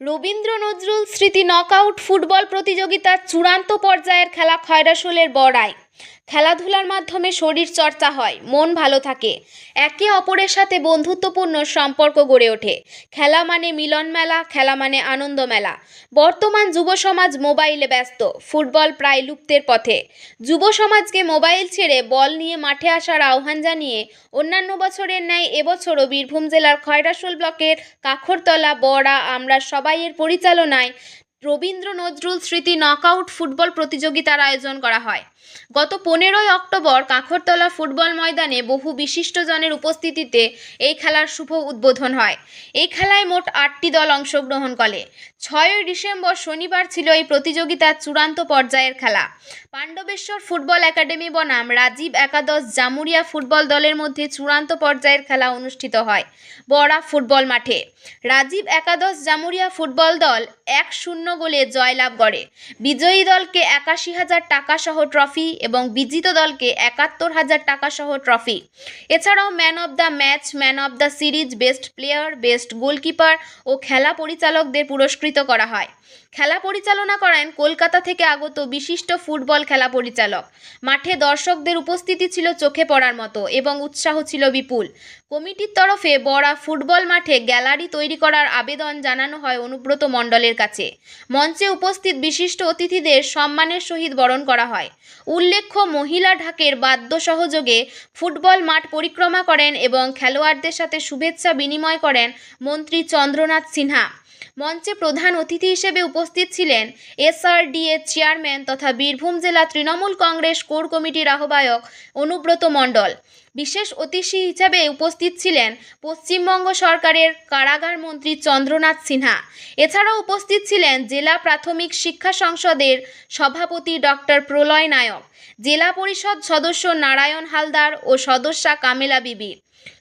রবীন্দ্র নজরুল স্মৃতি knockout football প্রতিযোগিতার চূড়ান্ত পর্যায়ের খেলা খয়রাসোলের বড়াই। খেলাধুলার মাধ্যমে শরীর চর্চা হয়, মন ভালো থাকে। একে অপরের সাথে বন্ধুত্বপূর্ণ সম্পর্ক গড়ে ওঠে। খেলা মানে মিলন মেলা, খেলা মানে আনন্দ মেলা। বর্তমান যুব সমাজ মোবাইলে ব্যস্ত, ফুটবল প্রায় লুপ্তের পথে। যুব সমাজকে মোবাইল ছেড়ে বল নিয়ে মাঠে আসার আহ্বান জানিয়ে অন্যান্য বছরের ন্যায় এবছরও বীরভূম জেলার খয়রাশোল ব্লকের কাখরতলা, বড়া আমরা সবাইয়ের পরিচালনায় রবীন্দ্র নজরুল স্মৃতি নকআউট ফুটবল প্রতিযোগিতার আয়োজন করা হয়। গত পনেরোই অক্টোবর কাখরতলা ফুটবল ময়দানে বহু বিশিষ্টজনের উপস্থিতিতে এই খেলার শুভ উদ্বোধন হয়। এই খেলায় মোট আটটি দল অংশগ্রহণ করে। ছয়ই ডিসেম্বর শনিবার ছিল এই প্রতিযোগিতার চূড়ান্ত পর্যায়ের খেলা। পাণ্ডবেশ্বর ফুটবল একাডেমি বনাম রাজীব একাদশ জামুরিয়া ফুটবল দলের মধ্যে চূড়ান্ত পর্যায়ের খেলা অনুষ্ঠিত হয় বড়া ফুটবল মাঠে। রাজীব একাদশ জামুরিয়া ফুটবল দল এক শূন্য গোলে জয়লাভ করে। বিজয়ী দলকে একাশি হাজার টাকা সহ ট্রফি এবং বিজিত দলকে একাত্তর হাজার টাকা সহ ট্রফি। এছাড়াও man of the match, man of the series, best player, best goalkeeper ও খেলা পরিচালকদের পুরস্কৃত করা হয়। খেলা পরিচালনা করেন কলকাতা থেকে আগত বিশিষ্ট ফুটবল খেলা পরিচালক। মাঠে দর্শকদের উপস্থিতি ছিল চোখে পড়ার মতো এবং উৎসাহ ছিল বিপুল। কমিটির তরফে বড়া ফুটবল মাঠে গ্যালারি তৈরি করার আবেদন জানানো হয় অনুব্রত মণ্ডলের কাছে। মঞ্চে উপস্থিত বিশিষ্ট অতিথিদের সম্মানের সহিত বরণ করা হয়। উল্লেখ্য, মহিলা ঢাকের বাদ্য সহযোগে ফুটবল মাঠ পরিক্রমা করেন এবং খেলোয়াড়দের সাথে শুভেচ্ছা বিনিময় করেন মন্ত্রী চন্দ্রনাথ সিনহা। মঞ্চে প্রধান অতিথি হিসেবে উপস্থিত ছিলেন এসআরডিএ চেয়ারম্যান তথা বীরভূম জেলা তৃণমূল কংগ্রেস কোর কমিটির আহ্বায়ক অনুব্রত মণ্ডল। বিশেষ অতিথি হিসাবে উপস্থিত ছিলেন পশ্চিমবঙ্গ সরকারের কারাগার মন্ত্রী চন্দ্রনাথ সিনহা। এছাড়াও উপস্থিত ছিলেন জেলা প্রাথমিক শিক্ষা সংসদের সভাপতি ডক্টর প্রলয় নায়ক, জেলা পরিষদ সদস্য নারায়ণ হালদার ও সদস্যা কামেলা বিবি।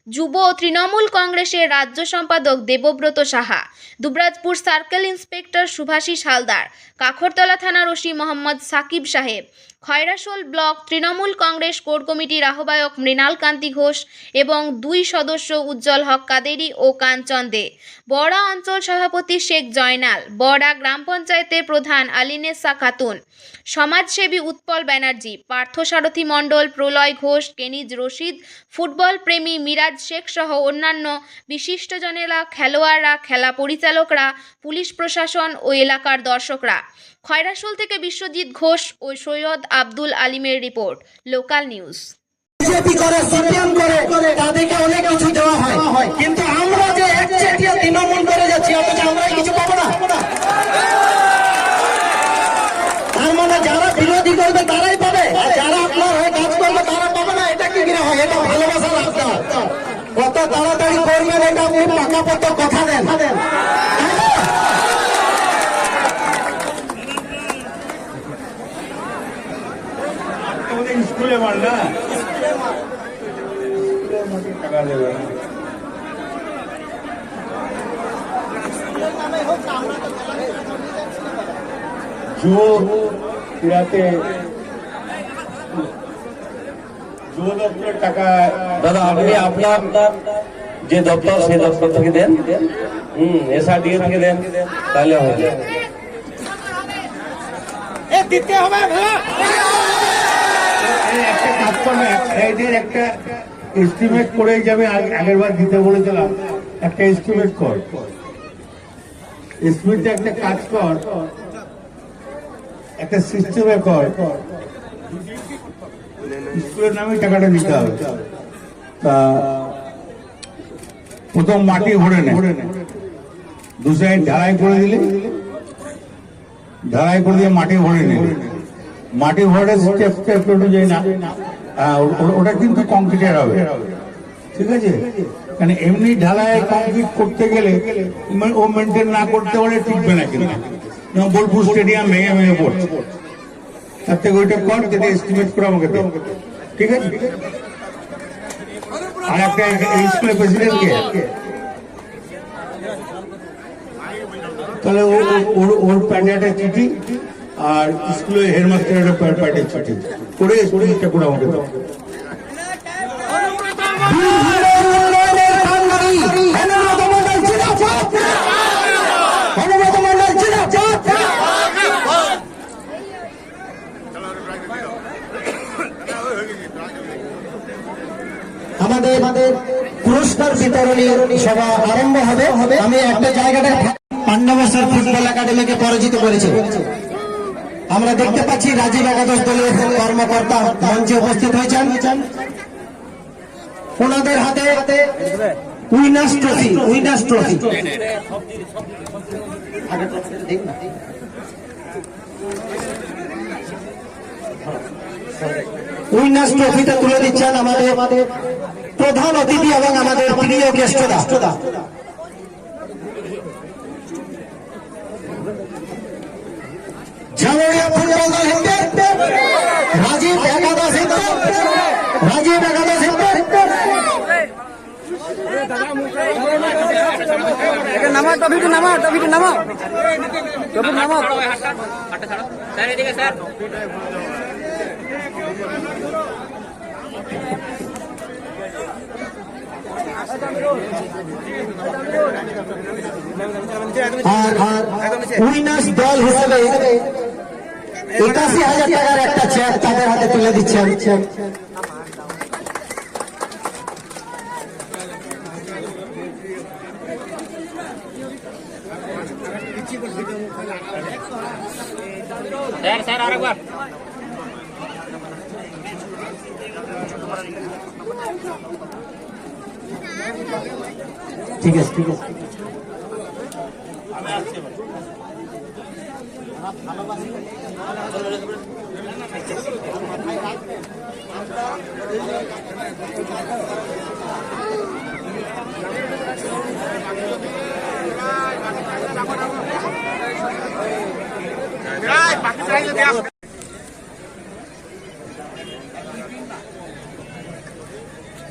যুব তৃণমূল কংগ্রেসের রাজ্য সম্পাদক দেবব্রত সাহা, দুবরাজপুর সার্কেল ইন্সপেক্টর সুভাষিস হালদার কাখরতলা থানার OC Mohammad Sakib Saheb Khoyrasol block Trinamool Congress core কমিটির আহ্বায়ক মৃণাল কান্তি ঘোষ এবং দুই সদস্য উজ্জ্বল হক কাদেরি ও কাঞ্চন দে। বড়া অঞ্চল সভাপতি শেখ জয়নাল, বড়া গ্রাম পঞ্চায়েতের প্রধান আলিনেসা খাতুন, সমাজসেবী উৎপল ব্যানার্জি পার্থসারথী মণ্ডল, প্রলয় ঘোষ, কেনিজ রশিদ, ফুটবল প্রেমী মিরাজ শেখ সহ অন্যান্য বিশিষ্টজনেরা, খেলোয়াড়রা, খেলা পরিচালকরা, পুলিশ প্রশাসন ও এলাকার দর্শকরা। খয়রাশোল থেকে বিশ্বজিৎ ঘোষ ও সৈয়দ আব্দুল আলিমের রিপোর্ট, লোকাল নিউজ। বিজেপি করে, সিপিএম করে, তাদেরকে অনেক কিছু দেওয়া হয়। কিন্তু আমরা যে একচেটিয়া তৃণমূল করে যাচ্ছি, অথচ আমরা কিছু পাবো না। তার মানে যারা বিরোধী করবে, তারাই পাবে। যারা আপনার হয়ে কাজ করবে, তারা পাবে না। এটা কি কিনা হয় এটা ভালোবাসার রাস্তা। কত তাড়াতাড়ি করবেন, এটা আপনি কথা দেন। আমাদের স্কুলে মার না টাকা দেবে না যুব ক্রীড়াতে যুব দপ্তরের টাকা দাদা আপনি আপনার যে দপ্তর সেই দপ্তর থেকে দেন হুম এসআরডিএ থেকে দেন তাহলে হবে আমি আগের বার দিতে বলেছিলাম, একটা এস্টিমেট কর। একটা কাজ কর, একটা সিস্টেমে কর। স্কুলের নামে টাকাটা দিতে হবে। তা, প্রথম মাটি ভরে নেয় দু সাইড ঢালাই করে দিলে। ঢালাই করে দিয়ে মাটি ভরে নেবে মাটি ভরে স্টেপ স্টেপ অনুযায়ী না ওটা কিন্তু কংক্রিটের হবে। ঠিক আছে? মানে এমনি ঢালাই কংক্রিট করতে গেলে মানে ও মেনটেন না করতে পারে টিকবে না কিন্তু। বোলপুর স্টেডিয়াম ভেঙে ভেঙে পড়ছে। তার থেকে ওইটা কর যেটা এস্টিমেট করে আমাকে ঠিক আছে? আর একটা স্কুলের প্রেসিডেন্টকে তাহলে ওর ওর প্যাডে চিঠি আর স্কুলে হেডমাস্টার পার্টি ছুটি করে করে আমাকে দাও। আমাদের আমাদের পুরস্কার বিতরণী সভা আরম্ভ হবে। হবে আমি একটা জায়গাটা পান্ডবাসার ফুটবল একাডেমিকে পরাজিত করেছি। আমরা দেখতে পাচ্ছি রাজীব একাদশ দলের কর্মকর্তা মঞ্চে উপস্থিত হয়েছেন। ওনাদের হাতে winners trophy winners trophy. Winners ট্রফিটা তুলে দিচ্ছেন আমাদের প্রধান অতিথি এবং আমাদের প্রিয় গেস্টদা ঝাড়িয়া ফুটবল দল হেঁটে রাজীব একাদশ হেঁটে রাজীব একাদশ হেঁটে নামা টপিটা নামা টপিটা নামা টপিটা নামা আর উইনার্স দল হিসেবে একাশি হাজার টাকার একটা চেক তাদের হাতে তুলে দিচ্ছেন। স্যার স্যার আরেকবার ঠিক আছে ঠিক আছে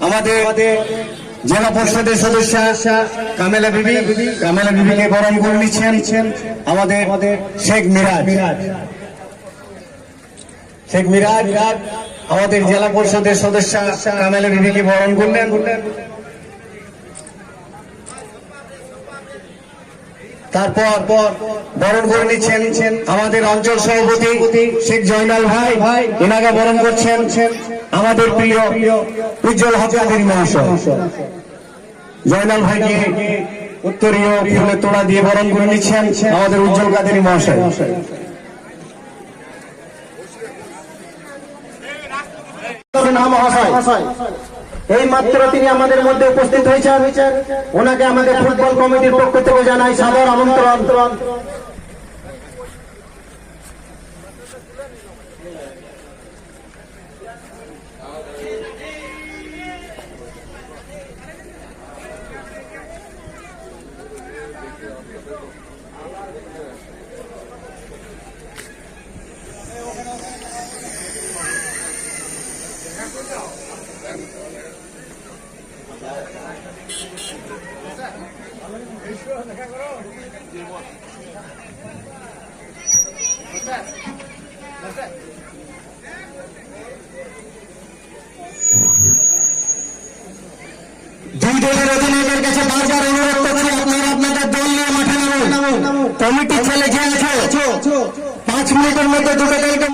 আমাদের জেলা পরিষদের সদস্য কামেলা বিবি, কামেলা বিবিকে বরণ করে নিচ্ছেন আমাদের শেখ মিরাজ। শেখ মিরাজ, আমাদের জেলা পরিষদের সদস্য কামেলা বিবিকে বরণ করলেন। তারপর বরণ করে নিচ্ছেন আমাদের অঞ্চল সভাপতি শেখ জয়নাল ভাই। ভাই এনাকে বরণ করছেন আমাদের প্রিয় উজ্জ্বল হকাদের মহাশয়। জয়নাল ভাইকে উত্তরীয় তোড়া দিয়ে বরণ করে নিচ্ছেন আমাদের উজ্জ্বল কাদের মহাশয়। মহাশয়। এই মাত্র তিনি আমাদের মধ্যে উপস্থিত হয়েছেন। ওনাকে আমাদের ফুটবল কমিটির পক্ষ থেকে জানাই সাদর আমন্ত্রণ। দুই দলের অধিনায়কের কাছে বারবার অনুরোধ করছি আপনারা আপনাদের দল নিয়ে মাঠে নামুন। কমিটির ছেলে যে আছে। পাঁচ মিনিটের মধ্যে দুটো দলকে